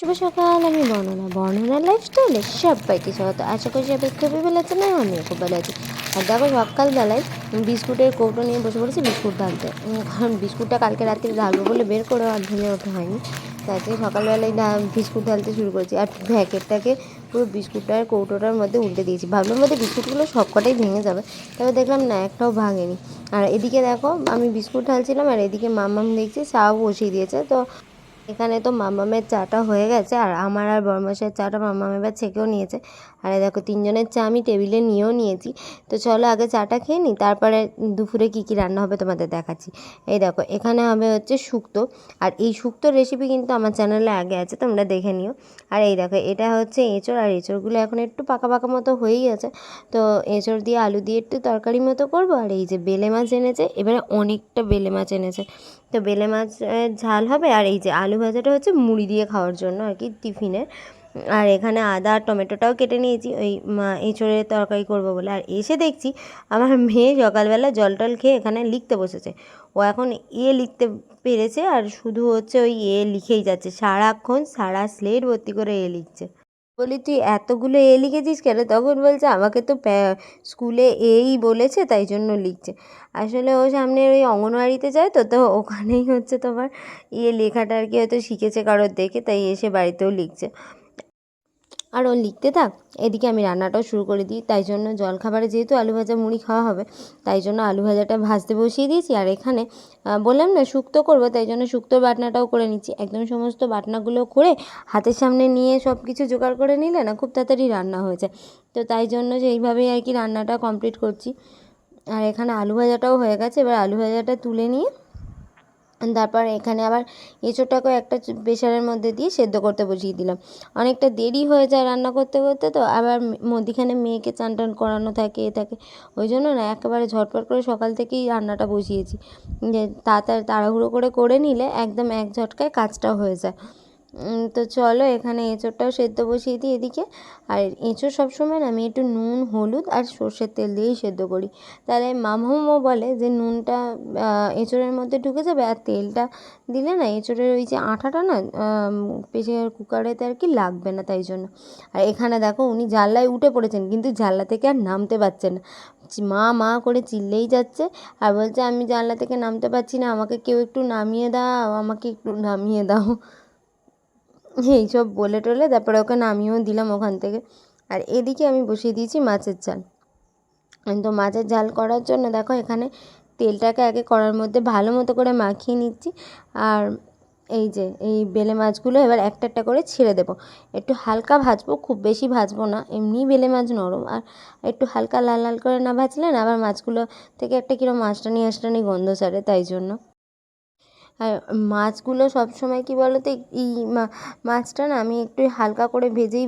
শুভ সকাল, আমি বর্ণনা। বর্ণনা লাইফস্টাইলে সবাইকে স্বাগত। আশা করি সবাই খুবই ভালো আছেন না আমিও খুব ভালো আছি। আর দেখো, সকালবেলায় বিস্কুটের কৌটো নিয়ে বসে পড়েছি, বিস্কুট ঢালতে কারণ বিস্কুটটা কালকে রাত্রে ঢালবো বলে বের করে আর ঢেলে ওঠা হয়নি। তাতে সকালবেলায় না, বিস্কুট ঢালতে শুরু করেছি। আর প্যাকেটটাকে পুরো বিস্কুটটার কৌটোটার মধ্যে উল্টে দিয়েছি। ভাবলাম মধ্যে বিস্কুটগুলো সবকটাই ভেঙে যাবে। তবে দেখলাম না, একটাও ভাঙেনি। আর এদিকে দেখো, আমি বিস্কুট ঢালছিলাম, আর এদিকে মামাম দেখছি, চাও বসিয়ে দিয়েছে। তো এখানে তো মামামের চাটা হয়ে গেছে, আর আমার আর বরমাসের চাটা মামাম এবার ছেঁকেও নিয়েছে। আর দেখো, তিনজনের চা আমি টেবিলে নিয়েও নিয়েছি। তো চলো আগে চাটা খেয়ে নিই তারপরে দুপুরে কী কী রান্না হবে তোমাদের দেখাচ্ছি। এই দেখো, এখানে হবে হচ্ছে শুক্তো, আর এই শুক্তোর রেসিপি কিন্তু আমার চ্যানেলে আগে আছে, তোমরা দেখে নিও। আর এই দেখো, এটা হচ্ছে এঁচড়, আর এঁচড়গুলো এখন একটু পাকা পাকা মতো হয়েই আছে। তো এঁচড় দিয়ে আলু দিয়ে একটু তরকারি মতো করব, আর এই যে বেলে মাছ এনেছে, এবারে অনেকটা বেলে মাছ এনেছে। তো বেলে মাছ ঝাল হবে, আর এই যে আলু ভাজাটা হচ্ছে মুড়ি দিয়ে খাওয়ার জন্য আর কি টিফিনে আর এখানে আদা আর টমেটোটাও কেটে নিয়েছি, ওই এঁচড়ের তরকারি করব বলে। আর এসে দেখছি আমার মেয়ে সকালবেলা জল টল খেয়ে এখানে লিখতে বসেছে। ও এখন এ লিখতে পেরেছে আর শুধু হচ্ছে ওই এ লিখেই যাচ্ছে। সারাক্ষণ সারা স্লেট ভর্তি করে এ লিখছে। বলি, তুই এতগুলো এ লিখেছিস কেন? তখন বলছে, আমাকে তো স্কুলে এই বলেছে, তাই জন্য লিখছে। আসলে ও সামনে ওই অঙ্গনওয়াড়িতে যায় তো তো ওখানেই হচ্ছে তোমার ইয়ে লেখাটা আর কি হয়তো শিখেছে কারোর দেখে, তাই এসে বাড়িতেও লিখছে। আর ও লিখতে থাক। এদিকে আমি রান্নাটাও শুরু করে দিই। তাই জন্য জলখাবারে যেহেতু আলু ভাজা মুড়ি খাওয়া হবে, তাই জন্য আলু ভাজাটা ভাজতে বসিয়ে দিয়েছি। আর এখানে বললাম না শুক্তো করব, তাই জন্য শুক্তোর বাটনাটাও করে নিচ্ছি। একদম সমস্ত বাটনাগুলো করে হাতের সামনে নিয়ে সব কিছু জোগাড় করে নিলে না খুব তাড়াতাড়ি রান্না হয়ে যায়। তো তাই জন্য সেইভাবেই আর কি রান্নাটা কমপ্লিট করছি। আর এখানে আলু ভাজাটাও হয়ে গেছে। এবার আলু ভাজাটা তুলে নিয়ে তারপর এখানে আবার এঁচোড়টাকেও একটা প্রেশারের মধ্যে দিয়ে সেদ্ধ করতে বসিয়ে দিলাম। অনেকটা দেরি হয়ে যায় রান্না করতে করতে তো আবার মধ্যিখানে মেয়েকে চান টান করানো থাকে, এ থাকে। ওই জন্য না একেবারে ঝটপট করে সকাল থেকেই রান্নাটা বসিয়েছি। যে তাড়াতাড়ি, তাড়াহুড়ো করে করে নিলে একদম এক ঝটকায় কাজটা হয়ে যায়। তো চলো এখানে এঁচোড়টাও সেদ্ধ বসিয়ে দিই এদিকে। আর এঁচোড় সবসময় আমি একটু নুন, হলুদ আর সর্ষের তেল দিয়েই সেদ্ধ করি। তাহলে মামামও বলে যে নুনটা এঁচোড়ের মধ্যে ঢুকে যাবে আর তেলটা দিলে না এঁচোড়ের ওই যে আঠাটা না প্রেশার কুকারেতে আর কি লাগবে না তাই জন্য। আর এখানে দেখো উনি জানলায় উঠে পড়েছেন, কিন্তু জানলা থেকে আর নামতে পারছেন না। মা মা করে চিল্লেই যাচ্ছে আর বলছে, আমি জানলা থেকে নামতে পারছি না, আমাকে কেউ একটু নামিয়ে দাও, আমাকে একটু নামিয়ে দাও। এইসব বলে টলে তারপরে ওকে নামিয়েও দিলাম ওখান থেকে। আর এদিকে আমি বসিয়ে দিয়েছি মাছের ঝাল। তো মাছের ঝাল করার জন্য দেখো এখানে তেলটাকে আগে কড়ার মধ্যে ভালো মতো করে মাখিয়ে নিচ্ছি। আর এই যে, এই বেলে মাছগুলো এবার একটা একটা করে ছেড়ে দেবো। একটু হালকা ভাজবো, খুব বেশি ভাজবো না, এমনি বেলে মাছ নরম। আর একটু হালকা লাল লাল করে না ভাজলে না আবার মাছগুলো থেকে একটা কিরম মাছটানি আঁশটানি গন্ধ ছাড়ে তাই জন্য। আর মাছগুলো সবসময় কী বলো তো এই মাছটা না আমি একটু হালকা করে ভেজেই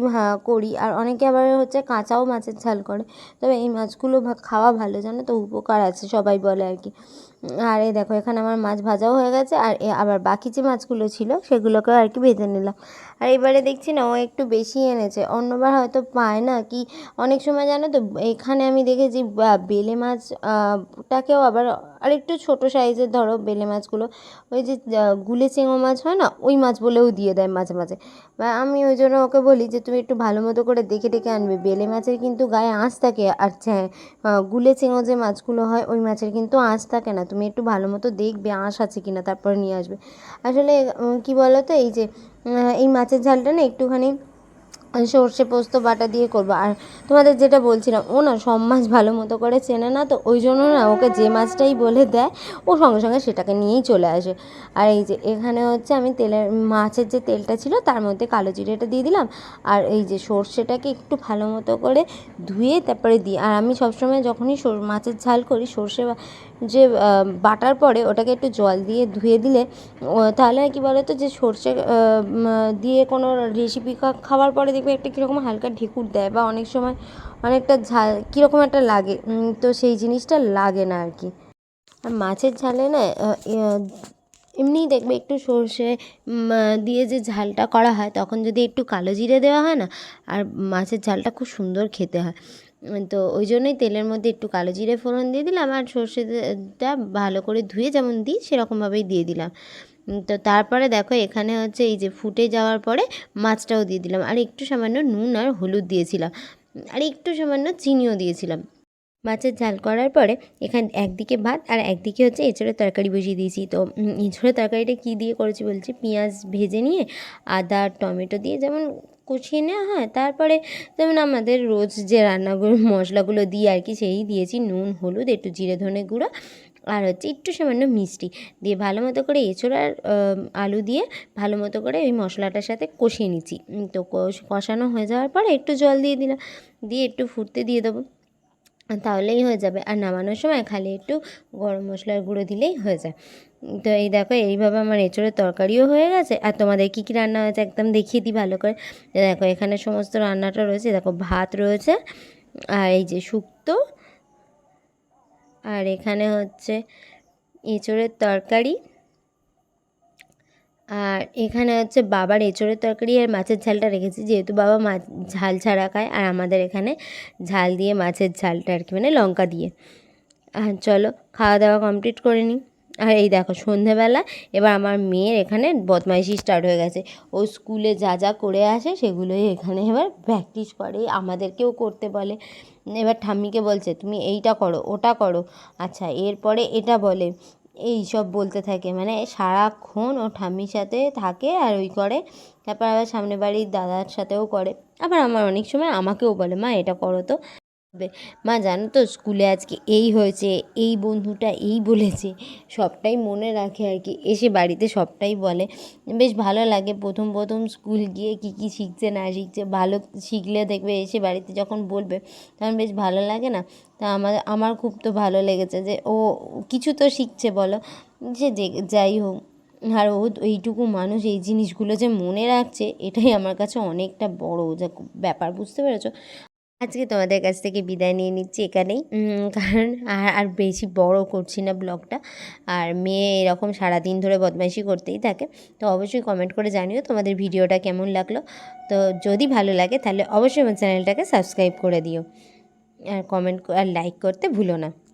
করি। আর অনেকে আবার হচ্ছে কাঁচাও মাছের ঝাল করে। তবে এই মাছগুলো খাওয়া ভালো, জানো তো? উপকার আছে, সবাই বলে আর কি। আর এই দেখো এখানে আমার মাছ ভাজাও হয়ে গেছে আর আবার বাকি যে মাছগুলো ছিল সেগুলোকেও আর কি ভেজে নিলাম। আর এবারে দেখছি না ও একটু বেশি এনেছে অন্যবার হয়তো পায় না কি? অনেক সময় জানো তো এখানে আমি দেখেছি বেলে মাছ আহ, টাকেও আবার আরেকটু ছোটো সাইজের ধরো বেলে মাছগুলো ওই যে গুলে চেঙো মাছ হয় না ওই মাছ বলেও দিয়ে দেয় মাঝে মাঝে। বা আমি ওই জন্য ওকে বলি যে তুমি একটু ভালো মতো করে দেখে দেখে আনবে। বেলে মাছের কিন্তু গায়ে আঁশ থাকে আর গুলে চেঙো যে মাছগুলো হয় ওই মাছের কিন্তু আঁশ থাকে না। তুমি একটু ভালো মতো দেখবে, আঁশ আছে কি না তারপরে নিয়ে আসবে। আসলে কি বলো তো এই যে এই মাছের ঝালটা না একটুখানি সর্ষে পোস্ত, বাটা দিয়ে করব। আর তোমাদের যেটা বলছিলাম, ও না সব মাছ ভালো মতো করে চেনে না, তো ওই জন্য না ওকে যে মাছটাই বলে দেয়, ও সঙ্গে সঙ্গে সেটাকে নিয়েই চলে আসে। আর এই যে এখানে হচ্ছে আমি তেলের, মাছের যে তেলটা ছিল, তার মধ্যে কালো জিরেটা দিয়ে দিলাম। আর এই যে সর্ষেটাকে একটু ভালো মতো করে ধুয়ে তারপরে দিই। আর আমি সবসময় যখনই মাছের ঝাল করি, সর্ষে যে বাটার পরে ওটাকে একটু জল দিয়ে ধুয়ে দিলে তাহলে কি বলো তো যে সর্ষে দিয়ে কোনো রেসিপি খাওয়ার পরে দেখবে একটা কীরকম হালকা ঢেকুর দেয় বা অনেক সময় অনেকটা ঝাল, কীরকম একটা লাগে। তো সেই জিনিসটা লাগে না আর কি আর মাছের ঝালে না এমনিই দেখবে একটু সর্ষে দিয়ে যে ঝালটা করা হয়, তখন যদি একটু কালো জিরে দেওয়া হয় না, আর মাছের ঝালটা খুব সুন্দর খেতে হয়। তো ওই জন্যই তেলের মধ্যে একটু কালো জিরে ফোড়ন দিয়ে দিলাম, আর সর্ষেটা ভালো করে ধুয়ে যেমন দিই, সেরকমভাবেই দিয়ে দিলাম। তো তারপরে দেখো এখানে হচ্ছে এই যে ফুটে যাওয়ার পরে মাছটাও দিয়ে দিলাম। আর একটু সামান্য নুন আর হলুদ দিয়েছিলাম। আর একটু সামান্য চিনিও দিয়েছিলাম। মাছের ঝাল করার পরে এখানে একদিকে ভাত আর একদিকে হচ্ছে এঁচড়ের তরকারি বসিয়ে দিয়েছি। তো এঁচড়ের তরকারিটা কী দিয়ে করেছি বলছি? পেঁয়াজ ভেজে নিয়ে আদা, টমেটো দিয়ে যেমন কষিয়ে নেওয়া হয়, তারপরে যেমন আমাদের রোজ যে রান্নাগুলো, মশলাগুলো দিই আর কি, সেই দিয়েছি নুন, হলুদ, একটু জিরে ধনে গুঁড়ো আর হচ্ছে একটু সামান্য মিষ্টি দিয়ে ভালো মতো করে এঁচড় আর আলু দিয়ে ভালো মতো করে ওই মশলাটার সাথে কষিয়ে নিচ্ছি। তো কষ- কষানো হয়ে যাওয়ার পরে একটু জল দিয়ে দিলাম, দিয়ে একটু ফুটতে দিয়ে দেবো। তাহলেই হয়ে যাবে। আর নামানোর সময় খালি একটু গরম মশলার গুঁড়ো দিলেই হয়ে যায়। তো এই দেখো, এইভাবে আমার এঁচড়ের তরকারিও হয়ে গেছে। আর তোমাদের কী কী রান্না হয়েছে একদম দেখিয়ে দিই ভালো করে। দেখো, এখানে সমস্ত রান্নাটা রয়েছে। দেখো, ভাত রয়েছে, আর এই যে শুক্তো আর এখানে হচ্ছে এঁচোড়ের তরকারি। আর এখানে হচ্ছে বাবার এঁচোড়ের তরকারি আর মাছের ঝালটা রেখেছি, যেহেতু বাবা মাছ ঝাল ছাড়া খায় আর আমাদের এখানে ঝাল দিয়ে মাছের ঝালটা আর কি মানে লঙ্কা দিয়ে। আর চলো, খাওয়া দাওয়া কমপ্লিট করে নিই। আর এই দেখো, সন্ধেবেলা এবার আমার মেয়ের এখানে বদমাইশি স্টার্ট হয়ে গেছে। ও স্কুলে যা যা করে আসে সেগুলোই এখানে এবার প্র্যাকটিস করে, আমাদেরকেও করতে বলে। এবার ঠাম্মিকে বলছে, তুমি এইটা করো, ওটা করো। আচ্ছা এরপরে এটা বলে, এই সব বলতে থাকে। মানে সারাক্ষণ ও ঠাম্মির সাথে থাকে আর ওই করে। তারপর আবার সামনে বাড়ির দাদার সাথেও করে। আবার আমার অনেক সময় আমাকেও বলে, মা, এটা করো তো। হবে। মা, জানো তো, স্কুলে আজকে এই হয়েছে, এই বন্ধুটা এই বলেছে, সবটাই মনে রাখে আর কি। এসে বাড়িতে সবটাই বলে। বেশ ভালো লাগে, প্রথম প্রথম স্কুল গিয়ে কী কী শিখছে, না শিখছে, ভালো শিখলে দেখবে এসে বাড়িতে যখন বলবে, তখন বেশ ভালো লাগে না? তা আমার আমার খুব তো ভালো লেগেছে যে, ও কিছু তো শিখছে, বলো। যে, যাই হোক, আর ও এইটুকু মানুষ, এই জিনিসগুলো যে মনে রাখছে, এটাই আমার কাছে অনেকটা বড় যে ব্যাপার, বুঝতে পেরেছ? আজকে তোমাদের কাছ থেকে বিদায় নিয়ে নিচ্ছি এখানেই। কারণ আর আর বেশি বড় করছি না ব্লগটা। আর মেয়ে এরকম সারাদিন ধরে বদমাইশি করতেই থাকে। তো অবশ্যই কমেন্ট করে জানিও তোমাদের ভিডিওটা কেমন লাগল। তো যদি ভালো লাগে তাহলে অবশ্যই আমার চ্যানেলটাকে সাবস্ক্রাইব করে দিও। আর কমেন্ট আর লাইক করতে ভুলো না।